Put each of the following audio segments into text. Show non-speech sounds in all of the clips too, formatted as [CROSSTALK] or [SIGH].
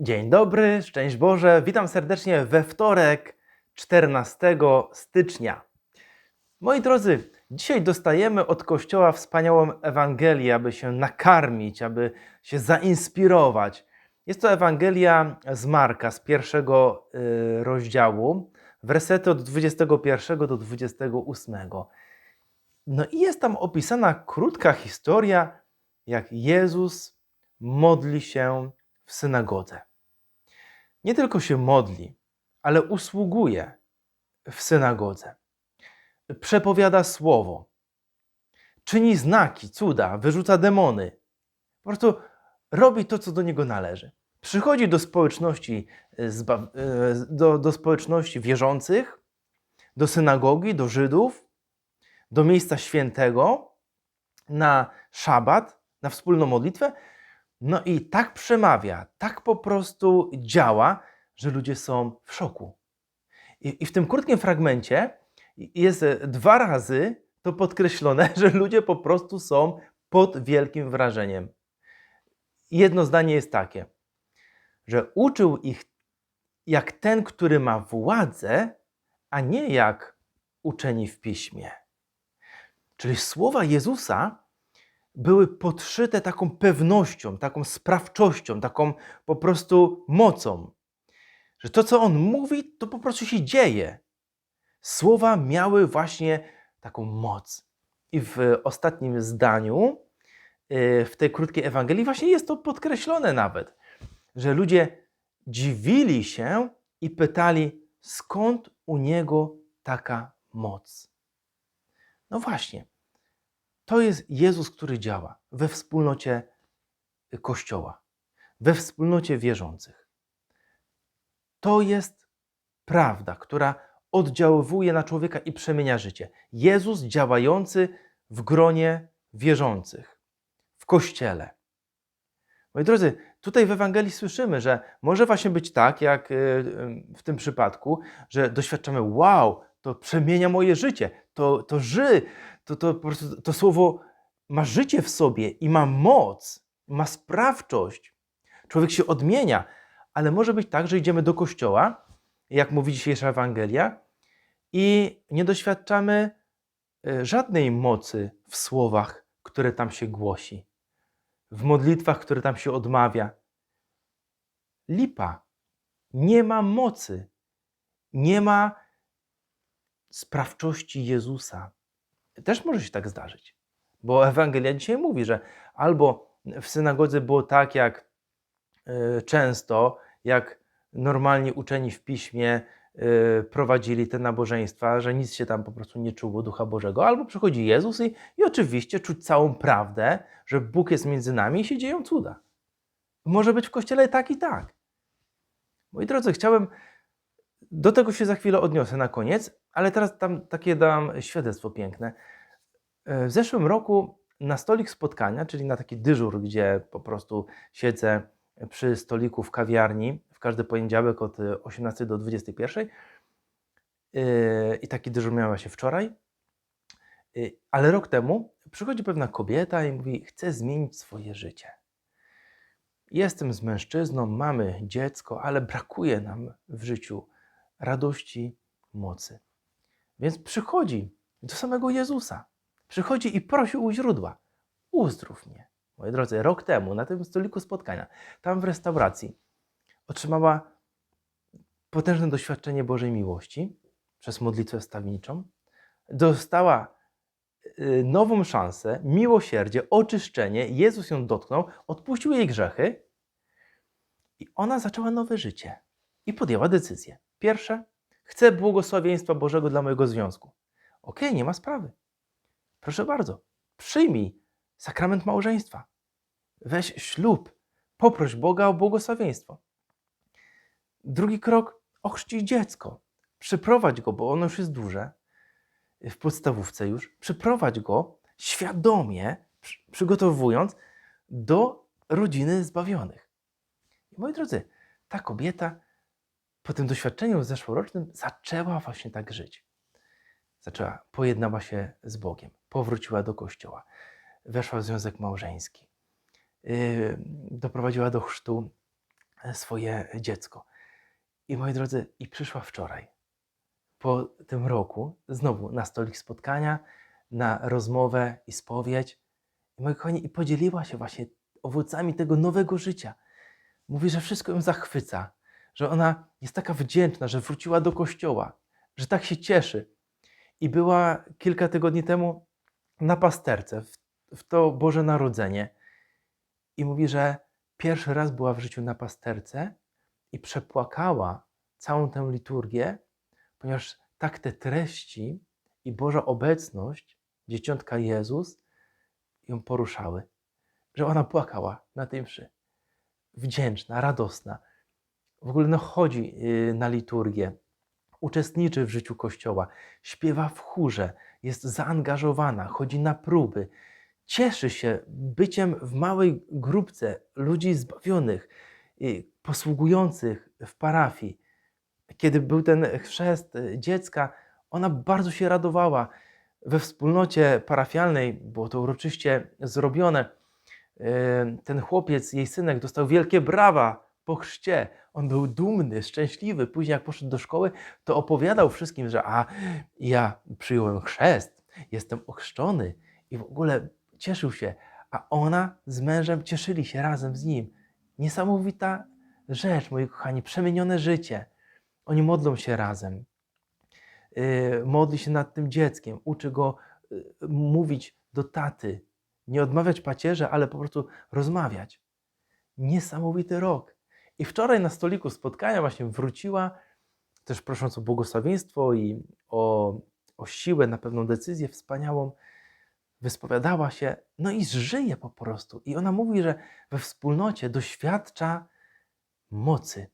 Dzień dobry, szczęść Boże. Witam serdecznie we wtorek 14 stycznia. Moi drodzy, dzisiaj dostajemy od Kościoła wspaniałą Ewangelię, aby się nakarmić, aby się zainspirować. Jest to Ewangelia z Marka, z pierwszego y, rozdziału, wersety od 21 do 28. No i jest tam opisana krótka historia, jak Jezus modli się w synagodze. Nie tylko się modli, ale usługuje w synagodze. Przepowiada słowo, czyni znaki, cuda, wyrzuca demony. Po prostu robi to, co do niego należy. Przychodzi do społeczności, e, e, do, do społeczności wierzących, do synagogi, do Żydów, do miejsca świętego na szabat, na wspólną modlitwę. No i tak przemawia, tak po prostu działa, że ludzie są w szoku. I, i w tym krótkim fragmencie jest dwa razy to podkreślone, [LAUGHS] że ludzie po prostu są pod wielkim wrażeniem. Jedno zdanie jest takie, że uczył ich jak ten, który ma władzę, a nie jak uczeni w piśmie. Czyli słowa Jezusa były podszyte taką pewnością, taką sprawczością, taką po prostu mocą. Że to, co on mówi, to po prostu się dzieje. Słowa miały właśnie taką moc. I w ostatnim zdaniu, yy, w tej krótkiej Ewangelii, właśnie jest to podkreślone nawet, że ludzie dziwili się i pytali, skąd u niego taka moc. No właśnie, to jest Jezus, który działa we wspólnocie Kościoła, we wspólnocie wierzących. To jest prawda, która oddziaływuje na człowieka i przemienia życie. Jezus działający w gronie wierzących, w Kościele. Moi drodzy, tutaj w Ewangelii słyszymy, że może właśnie być tak, jak y, y, w tym przypadku, że doświadczamy, wow, to przemienia moje życie, to, to ży, to, to, po prostu, to słowo ma życie w sobie i ma moc, ma sprawczość. Człowiek się odmienia, ale może być tak, że idziemy do kościoła, jak mówi dzisiejsza Ewangelia, i nie doświadczamy e, żadnej mocy w słowach, które tam się głosi, w modlitwach, które tam się odmawia. Lipa. Nie ma mocy, nie ma sprawczości Jezusa. Też może się tak zdarzyć, bo Ewangelia dzisiaj mówi, że albo w synagodze było tak, jak y, często, jak normalni uczeni w piśmie y, prowadzili te nabożeństwa, że nic się tam po prostu nie czuło Ducha Bożego, albo przychodzi Jezus i, i oczywiście czuć całą prawdę, że Bóg jest między nami i się dzieją cuda. Może być w kościele tak i tak. Moi drodzy, chciałem do tego się za chwilę odniosę na koniec, ale teraz tam takie dam świadectwo piękne. W zeszłym roku na stolik spotkania, czyli na taki dyżur, gdzie po prostu siedzę przy stoliku w kawiarni w każdy poniedziałek od 18 do 21. yy, I taki dyżur miała się wczoraj. Ale rok temu przychodzi pewna kobieta i mówi: Chcę zmienić swoje życie. Jestem z mężczyzną, mamy dziecko, ale brakuje nam w życiu radości, mocy. Więc przychodzi do samego Jezusa. Przychodzi i prosi u źródła: Uzdrów mnie. Moi drodzy, rok temu na tym stoliku spotkania, tam w restauracji, otrzymała potężne doświadczenie Bożej miłości przez modlitwę wstawniczą. Dostała y, nową szansę, miłosierdzie, oczyszczenie. Jezus ją dotknął, odpuścił jej grzechy i ona zaczęła nowe życie i podjęła decyzję. Pierwsze, chcę błogosławieństwa Bożego dla mojego związku. Okej, nie ma sprawy. Proszę bardzo, przyjmij sakrament małżeństwa. Weź ślub, poproś Boga o błogosławieństwo. Drugi krok, ochrzcić dziecko. Przyprowadź go, bo ono już jest duże, w podstawówce już. Przyprowadź go świadomie, przy- przygotowując do rodziny zbawionych. Moi drodzy, ta kobieta po tym doświadczeniu zeszłorocznym zaczęła właśnie tak żyć. Zaczęła, pojednała się z Bogiem, powróciła do kościoła, weszła w związek małżeński, yy, doprowadziła do chrztu e, swoje dziecko. I moi drodzy, i przyszła wczoraj, po tym roku, znowu na stolik spotkania, na rozmowę i spowiedź. I moi kochani, i podzieliła się właśnie owocami tego nowego życia. Mówi, że wszystko ją zachwyca, że ona jest taka wdzięczna, że wróciła do kościoła, że tak się cieszy. I była kilka tygodni temu na pasterce, w, w to Boże Narodzenie. I mówi, że pierwszy raz była w życiu na pasterce i przepłakała całą tę liturgię, ponieważ tak te treści i Boża obecność, dzieciątka Jezus, ją poruszały, że ona płakała na tej mszy. Wdzięczna, radosna. W ogóle no, chodzi yy, na liturgię, uczestniczy w życiu Kościoła, śpiewa w chórze, jest zaangażowana, chodzi na próby, cieszy się byciem w małej grupce ludzi zbawionych, yy, posługujących w parafii. Kiedy był ten chrzest yy, dziecka, ona bardzo się radowała. We wspólnocie parafialnej było to uroczyście zrobione. Ten chłopiec, jej synek, dostał wielkie brawa po chrzcie. On był dumny, szczęśliwy. Później, jak poszedł do szkoły, to opowiadał wszystkim, że a ja przyjąłem chrzest, jestem ochrzczony i w ogóle cieszył się. A ona z mężem cieszyli się razem z nim. Niesamowita rzecz, moi kochani, przemienione życie. Oni modlą się razem. Yy, modli się nad tym dzieckiem, uczy go yy, mówić do taty, nie odmawiać pacierze, ale po prostu rozmawiać. Niesamowity rok. I wczoraj na stoliku spotkania właśnie wróciła, też prosząc o błogosławieństwo i o, o siłę na pewną decyzję wspaniałą, wyspowiadała się, no i żyje po prostu. I ona mówi, że we wspólnocie doświadcza mocy.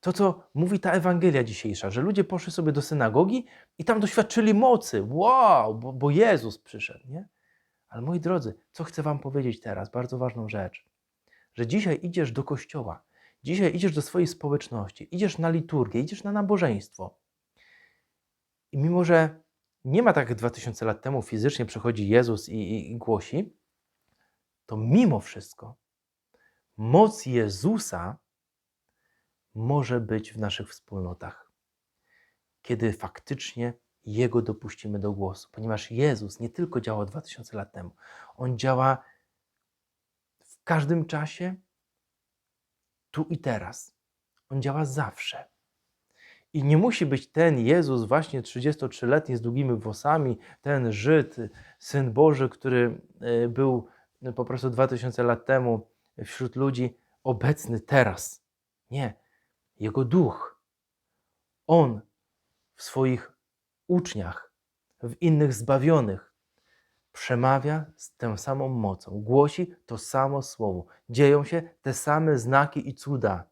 To, co mówi ta Ewangelia dzisiejsza, że ludzie poszli sobie do synagogi i tam doświadczyli mocy. Wow, bo, bo Jezus przyszedł, nie? Ale moi drodzy, co chcę Wam powiedzieć teraz, bardzo ważną rzecz, że dzisiaj idziesz do kościoła, dzisiaj idziesz do swojej społeczności, idziesz na liturgię, idziesz na nabożeństwo. I mimo, że nie ma tak jak 2000 lat temu fizycznie przychodzi Jezus i, i, i głosi, to mimo wszystko moc Jezusa może być w naszych wspólnotach, kiedy faktycznie Jego dopuścimy do głosu, ponieważ Jezus nie tylko działał 2000 lat temu, On działa w każdym czasie, tu i teraz. On działa zawsze. I nie musi być ten Jezus, właśnie 33-letni z długimi włosami, ten Żyd, syn Boży, który y, był y, po prostu 2000 lat temu wśród ludzi, obecny teraz. Nie. Jego duch. On w swoich uczniach, w innych zbawionych, przemawia z tą samą mocą, głosi to samo słowo. Dzieją się te same znaki i cuda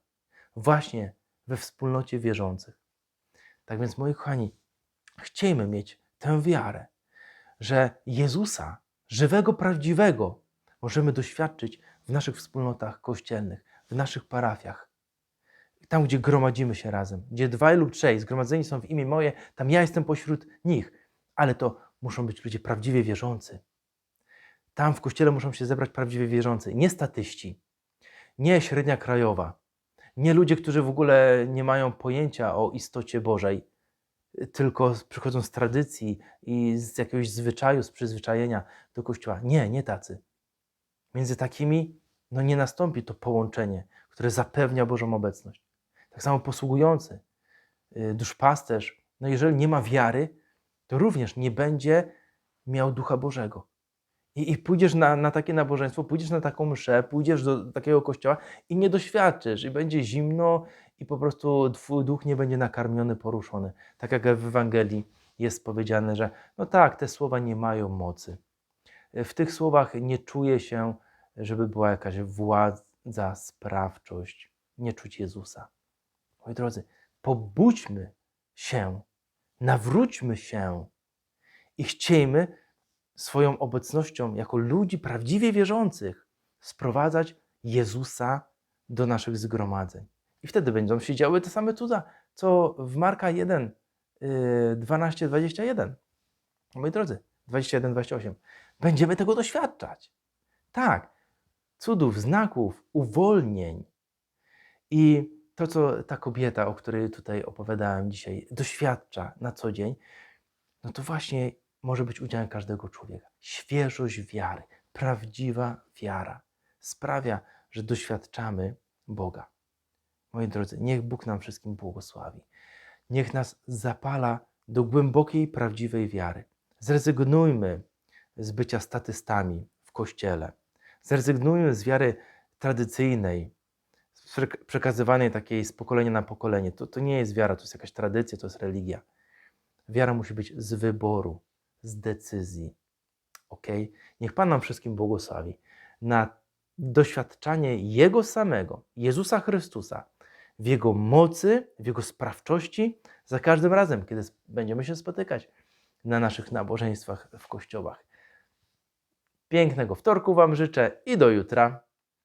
właśnie we wspólnocie wierzących. Tak więc, moi kochani, chciejmy mieć tę wiarę, że Jezusa, żywego, prawdziwego, możemy doświadczyć w naszych wspólnotach kościelnych, w naszych parafiach. Tam, gdzie gromadzimy się razem, gdzie dwaj lub trzej zgromadzeni są w imię moje, tam ja jestem pośród nich. Ale to muszą być ludzie prawdziwie wierzący. Tam w kościele muszą się zebrać prawdziwie wierzący, nie statyści, nie średnia krajowa, nie ludzie, którzy w ogóle nie mają pojęcia o istocie Bożej, tylko przychodzą z tradycji i z jakiegoś zwyczaju, z przyzwyczajenia do kościoła. Nie, nie tacy. Między takimi no nie nastąpi to połączenie, które zapewnia Bożą obecność. Tak samo posługujący, y, duszpasterz, no jeżeli nie ma wiary, to również nie będzie miał Ducha Bożego. I, i pójdziesz na, na takie nabożeństwo, pójdziesz na taką mszę, pójdziesz do takiego kościoła i nie doświadczysz, i będzie zimno, i po prostu twój duch nie będzie nakarmiony, poruszony. Tak jak w Ewangelii jest powiedziane, że no tak, te słowa nie mają mocy. W tych słowach nie czuje się, żeby była jakaś władza, sprawczość, nie czuć Jezusa. Moi drodzy, pobudźmy się, nawróćmy się i chciejmy swoją obecnością jako ludzi prawdziwie wierzących sprowadzać Jezusa do naszych zgromadzeń. I wtedy będą się działy te same cuda, co w Marka 1, yy, 12, 21. Moi drodzy, 21, 28. Będziemy tego doświadczać. Tak, cudów, znaków, uwolnień. I to, co ta kobieta, o której tutaj opowiadałem dzisiaj, doświadcza na co dzień, no to właśnie może być udziałem każdego człowieka. Świeżość wiary, prawdziwa wiara sprawia, że doświadczamy Boga. Moi drodzy, niech Bóg nam wszystkim błogosławi. Niech nas zapala do głębokiej, prawdziwej wiary. Zrezygnujmy z bycia statystami w kościele. Zrezygnujmy z wiary tradycyjnej, przekazywanej takiej z pokolenia na pokolenie. To, to nie jest wiara, to jest jakaś tradycja, to jest religia. Wiara musi być z wyboru, z decyzji. Ok? Niech Pan nam wszystkim błogosławi na doświadczanie Jego samego, Jezusa Chrystusa, w Jego mocy, w Jego sprawczości, za każdym razem, kiedy będziemy się spotykać na naszych nabożeństwach w kościołach. Pięknego wtorku Wam życzę i do jutra.